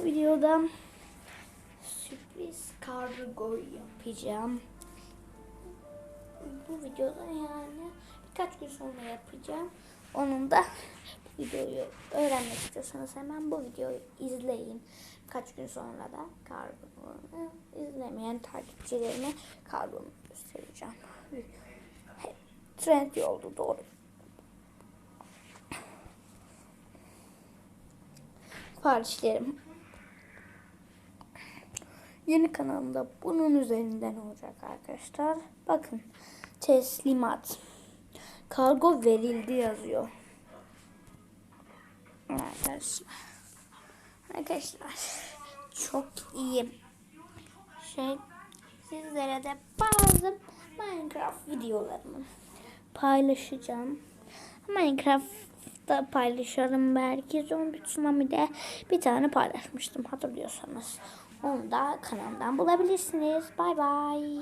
Bu videoda sürpriz kargo yapacağım. Bu videoda yani birkaç gün sonra yapacağım. Onun da bu videoyu öğrenmek istiyorsanız hemen bu videoyu izleyin. Kaç gün sonra da kargomu izlemeyen takipçilerime kargomu göstereceğim. Trend yoldu doğru. Siparişlerim Yeni kanalımda bunun üzerinden olacak arkadaşlar. Bakın teslimat. Kargo verildi yazıyor. Arkadaşlar. Arkadaşlar çok iyi. Şey sizlere de bazı Minecraft videolarımı paylaşacağım. Minecraft'ta paylaşırım belki. Zombi Tsunami'de bir tane paylaşmıştım hatırlıyorsanız. Onu da kanalımdan bulabilirsiniz. Bay bay.